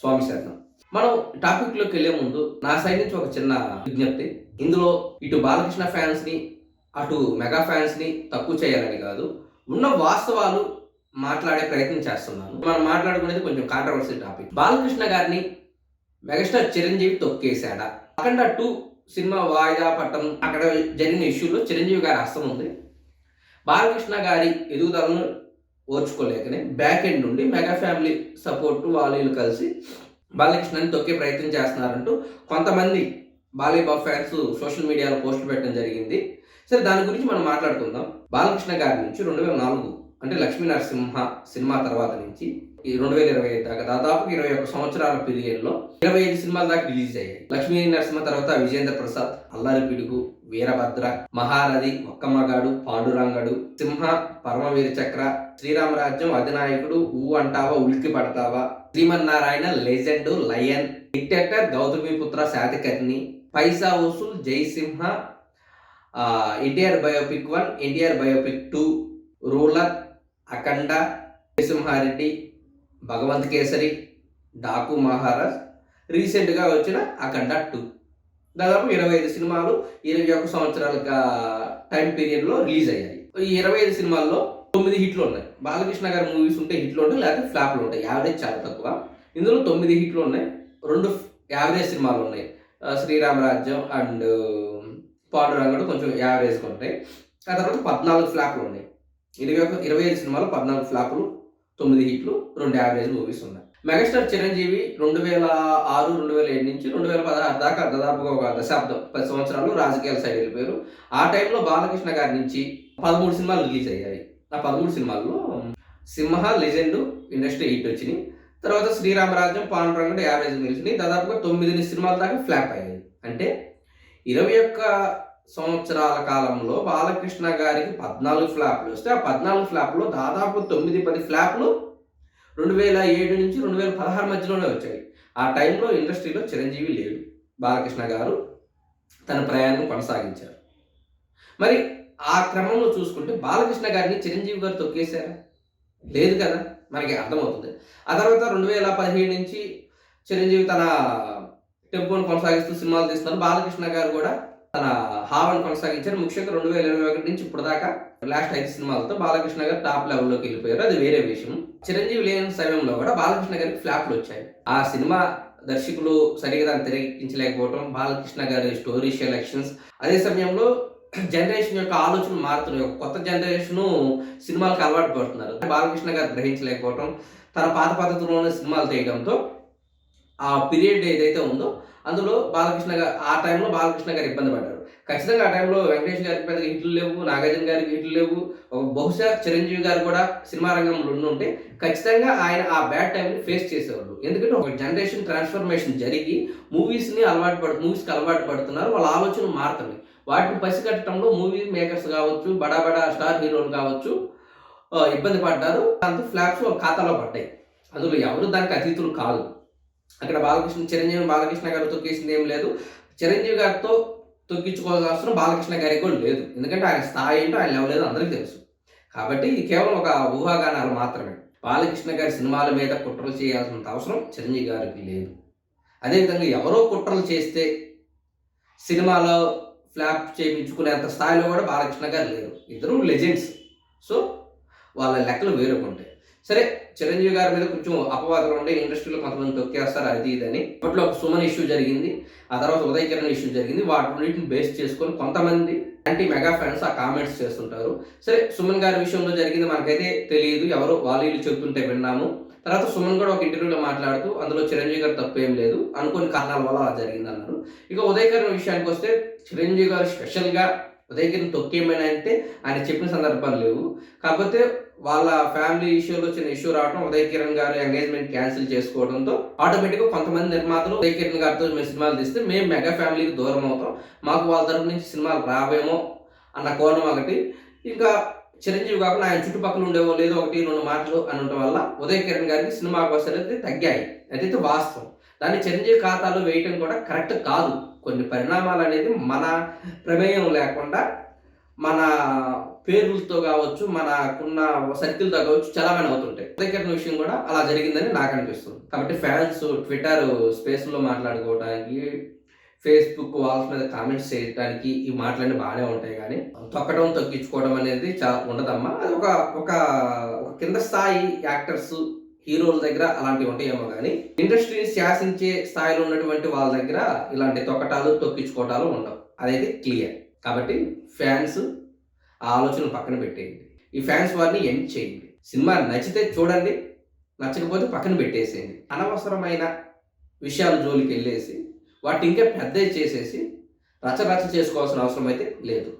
స్వామి శరణం మనం టాపిక్లోకి వెళ్ళే ముందు నా సైడ్ నుంచి ఒక చిన్న విజ్ఞప్తి. ఇందులో ఇటు బాలకృష్ణ ఫ్యాన్స్ని అటు మెగా ఫ్యాన్స్ని తక్కువ చేయాలని కాదు ఉన్న వాస్తవాలు మాట్లాడే ప్రయత్నం చేస్తున్నాను. మనం మాట్లాడుకునేది కొంచెం కాంట్రవర్సీ టాపిక్ బాలకృష్ణ గారిని మెగాస్టార్ చిరంజీవి తొక్కేశాడా? అఖండ టూ సినిమా వాయిదా పట్టం అక్కడ జరిగిన ఇష్యూలో చిరంజీవి గారి హస్తం ఉంది. బాలకృష్ణ గారి ఎదుగుదలను ఓర్చుకోలేకనే బ్యాక్ ఎండ్ నుండి మెగా ఫ్యామిలీ సపోర్ట్ వాళ్ళు కలిసి బాలకృష్ణని తొక్కే ప్రయత్నం చేస్తున్నారంటూ కొంతమంది బాలీబాబు ఫ్యాన్స్ సోషల్ మీడియాలో పోస్టులు పెట్టడం జరిగింది. సరే దాని గురించి మనం మాట్లాడుకుందాం. బాలకృష్ణ గారి నుంచి రెండు వేల నాలుగు అంటే లక్ష్మీ నరసింహ సినిమా తర్వాత నుంచి ఈ రెండు వేల ఇరవై ఐదు దాకా దాదాపు ఇరవై ఒక సంవత్సరాల పీరియడ్లో ఇరవై ఐదు సినిమాల దాకా రిలీజ్ అయ్యాయి. లక్ష్మీ నరసింహ తర్వాత విజేంద్ర ప్రసాద్ అల్లారి పిడుగు వీరభద్ర మహారథి ఒక్కమ్మగాడు పాండురంగడు సింహ పరమవీర చక్ర శ్రీరామరాజ్యం అధినాయకుడు ఊ అంటావా ఉలికి పడతావా Srimannarayana legend lion dictator Gautamiputra Satakarni Paisa Vasool Jaisimha NTR biopic one NTR biopic two ruler Akhanda Narasimha Reddy Bhagavanth Kesari Daaku Maharaj. రీసెంట్గా వచ్చిన అఖండ టూ. దాదాపు ఇరవై ఐదు సినిమాలు ఇరవై ఒక్క సంవత్సరాల టైం పీరియడ్లో రిలీజ్ అయ్యాయి. ఈ ఇరవై ఐదు సినిమాల్లో తొమ్మిది హిట్లు ఉన్నాయి. బాలకృష్ణ గారి మూవీస్ ఉంటే హిట్లు ఉంటాయి లేకపోతే ఫ్లాప్లు ఉంటాయి. యావరేజ్ చాలా తక్కువ. ఇందులో తొమ్మిది హిట్లు ఉన్నాయి రెండు యావరేజ్ సినిమాలు ఉన్నాయి. శ్రీరామరాజ్యం అండ్ పాండురంగుడు కొంచెం యావరేజ్గా ఉంటాయి. ఆ తర్వాత పద్నాలుగు ఫ్లాప్లు ఉన్నాయి. ఇరవై ఒక ఇరవై ఐదు సినిమాలు పద్నాలుగు ఫ్లాపులు తొమ్మిది హిట్లు రెండు యావరేజ్ మూవీస్ ఉన్నాయి. మెగాస్టార్ చిరంజీవి రెండు వేల ఆరు రెండు వేల ఏడు నుంచి రెండు వేల పదహారు దాకా దాదాపుగా ఒక దశాబ్దం పది సంవత్సరాలు రాజకీయాల సైడ్ వెళ్ళిపోయారు ఆ టైంలో బాలకృష్ణ గారి నుంచి పదమూడు సినిమాలు రిలీజ్ అయ్యాయి. ఆ పదమూడు సినిమాల్లో సింహ లెజెండ్ ఇండస్ట్రీ హిట్ వచ్చినాయి. తర్వాత శ్రీరామరాజ్యం పాండురంగడు యావరేజ్ నిలిచినాయి. దాదాపుగా తొమ్మిది సినిమాల దాకా ఫ్లాప్ అయ్యాయి. అంటే ఇరవై ఒక్క సంవత్సరాల కాలంలో బాలకృష్ణ గారికి పద్నాలుగు ఫ్లాప్లు. వస్తే ఆ పద్నాలుగు ఫ్లాప్లో దాదాపు తొమ్మిది పది ఫ్లాప్లు రెండు వేల ఏడు నుంచి రెండు వేల పదహారు మధ్యలోనే వచ్చాయి. ఆ టైంలో ఇండస్ట్రీలో చిరంజీవి లేడు. బాలకృష్ణ గారు తన ప్రయాణం కొనసాగించారు. మరి ఆ క్రమంలో చూసుకుంటే బాలకృష్ణ గారిని చిరంజీవి గారు తొక్కేశారా? లేదు కదా మనకి అర్థమవుతుంది. ఆ తర్వాత రెండు వేల పదిహేడు నుంచి చిరంజీవి తన టెంపోను కొనసాగిస్తూ సినిమాలు తీస్తున్నారు. బాలకృష్ణ గారు కూడా తన హావను కొనసాగించారు. ముఖ్యంగా రెండు వేల ఇరవై ఒకటి నుంచి ఇప్పుడు దాకా లాస్ట్ ఐదు సినిమాలతో బాలకృష్ణ గారు టాప్ లెవెల్లోకి వెళ్ళిపోయారు. అది వేరే విషయం. చిరంజీవి లేని సమయంలో కూడా బాలకృష్ణ గారికి ఫ్లాప్లు వచ్చాయి. ఆ సినిమా దర్శకులు సరిగా దాన్ని తెరకెక్కించలేకపోవడం బాలకృష్ణ గారి స్టోరీ సెలెక్షన్స్ అదే సమయంలో జనరేషన్ యొక్క ఆలోచన మారుతున్నాయి. ఒక కొత్త జనరేషన్ సినిమాలకు అలవాటు పడుతున్నారు. బాలకృష్ణ గారు గ్రహించలేకపోవడం తన పాత పద్ధతిలోనే సినిమాలు తీయడంతో ఆ పీరియడ్ ఏదైతే ఉందో అందులో బాలకృష్ణ గారు ఆ టైంలో బాలకృష్ణ గారు ఇబ్బంది పడ్డారు. ఖచ్చితంగా ఆ టైంలో వెంకటేష్ గారికి పెద్దగా హిట్లు లేవు నాగార్జున గారికి హిట్లు లేవు బహుశా చిరంజీవి గారు కూడా సినిమా రంగంలో ఉంటే ఖచ్చితంగా ఆయన ఆ బ్యాడ్ టైంని ఫేస్ చేసేవాళ్ళు. ఎందుకంటే ఒక జనరేషన్ ట్రాన్స్ఫర్మేషన్ జరిగి మూవీస్ని అలవాటు పడు మూవీస్కి అలవాటు పడుతున్నారు వాళ్ళ ఆలోచన మారుతుంది వాటిని పసిగట్టడంలో మూవీ మేకర్స్ కావచ్చు బడా బడా స్టార్ హీరోలు కావచ్చు ఇబ్బంది పడ్డారు. దాంతో ఫ్లాప్స్ వాళ్ళ ఖాతాలో పడ్డాయి. అందులో ఎవరు దానికి అతీతులు కాదు. అక్కడ బాలకృష్ణ చిరంజీవి బాలకృష్ణ గారు తొక్కేసింది ఏం లేదు. చిరంజీవి గారితో తొక్కించుకోవాల్సిన అవసరం బాలకృష్ణ గారికి కూడా లేదు. ఎందుకంటే ఆయన స్థాయి ఏంటో ఆయన లెవెల్ అందరికీ తెలుసు. కాబట్టి ఇది కేవలం ఒక ఊహాగానాలు మాత్రమే. బాలకృష్ణ గారి సినిమాల మీద కుట్రలు చేయాల్సినంత అవసరం చిరంజీవి గారికి లేదు. అదేవిధంగా ఎవరో కుట్రలు చేస్తే సినిమాలో ఫ్లాప్ చేయించుకునేంత స్థాయిలో కూడా బాలకృష్ణ గారు లేరు. ఇద్దరు లెజెండ్స్ సో వాళ్ళ లెక్కలు వేరుకుంటాయి సరే చిరంజీవి గారి మీద కొంచెం అపవాదాలు ఉండే ఇండస్ట్రీలో కొంతమంది తొక్కేస్తారు అది ఇదని అప్పట్లో ఒక సుమన్ ఇష్యూ జరిగింది. ఆ తర్వాత ఉదయ కిరణ్ ఇష్యూ జరిగింది. వాటిని బేస్ చేసుకొని కొంతమంది యాంటీ మెగా ఫ్యాన్స్ ఆ కామెంట్స్ చేస్తుంటారు. సరే సుమన్ గారి విషయంలో జరిగింది మనకైతే తెలియదు. ఎవరు వాళ్ళు వీళ్ళు చెప్తుంటే విన్నాము. తర్వాత సుమన్ కూడా ఒక ఇంటర్వ్యూలో మాట్లాడుతూ అందులో చిరంజీవి గారు తప్పు ఏం లేదు. అనుకోని కారణాల వల్ల అలా జరిగింది అన్నారు ఇక ఉదయకరణ విషయానికి వస్తే చిరంజీవి గారు స్పెషల్గా ఉదయగిరి తొక్కేమైనా అంటే ఆయన చెప్పిన సందర్భాలు లేవు. కాకపోతే వాళ్ళ ఫ్యామిలీ ఇష్యూలో చిన్న ఇష్యూ రావడం ఉదయ్ కిరణ్ గారు ఎంగేజ్మెంట్ క్యాన్సిల్ చేసుకోవడంతో ఆటోమేటిక్గా కొంతమంది నిర్మాతలు ఉదయ్ కిరణ్ గారితో మేము సినిమాలు తీస్తే మేము మెగా ఫ్యామిలీకి దూరం అవుతాం. మాకు వాళ్ళ తరపు నుంచి సినిమాలు రావేమో అన్న కోణం ఒకటి. ఇంకా చిరంజీవి కాకుండా ఆయన చుట్టుపక్కల ఉండేవో లేదో ఒకటి రెండు మాటలు అని ఉండటం వల్ల ఉదయ్ కిరణ్ గారికి సినిమా అవకాశాలు అయితే తగ్గాయి. అదైతే వాస్తవం. దాన్ని చిరంజీవి ఖాతాలో వేయటం కూడా కరెక్ట్ కాదు. కొన్ని పరిణామాలు అనేది మన ప్రమేయం లేకుండా మన పేర్లతో కావచ్చు మనకున్న సర్కిల్తో కావచ్చు చలామణి అవుతుంటాయి. దగ్గర విషయం కూడా అలా జరిగిందని నాకు అనిపిస్తుంది. కాబట్టి ఫ్యాన్స్ ట్విట్టర్ స్పేస్లో మాట్లాడుకోవడానికి ఫేస్బుక్ వాల్స్ మీద కామెంట్స్ చేయడానికి ఈ మాటలన్నీ బాగానే ఉంటాయి కానీ తొక్కడం తగ్గించుకోవడం అనేది చాలా ఉండదమ్మా. అది ఒక ఒక కింద స్థాయి యాక్టర్స్ హీరోల దగ్గర అలాంటివి ఉంటాయేమో కానీ ఇండస్ట్రీని శాసించే స్థాయిలో ఉన్నటువంటి వాళ్ళ దగ్గర ఇలాంటి తొక్కటాలు తొక్కించుకోవటాలు ఉండవు. అదైతే క్లియర్. కాబట్టి ఫ్యాన్స్ ఆ ఆలోచన పక్కన పెట్టేయండి. ఈ ఫ్యాన్స్ వారిని ఎండ్ చేయండి. సినిమా నచ్చితే చూడండి నచ్చకపోతే పక్కన పెట్టేసేయండి. అనవసరమైన విషయాలు జోలికి వెళ్ళేసి వాటిని ఇంకా పెద్ద చేసేసి రచరచ చేసుకోవాల్సిన అవసరం అయితే లేదు.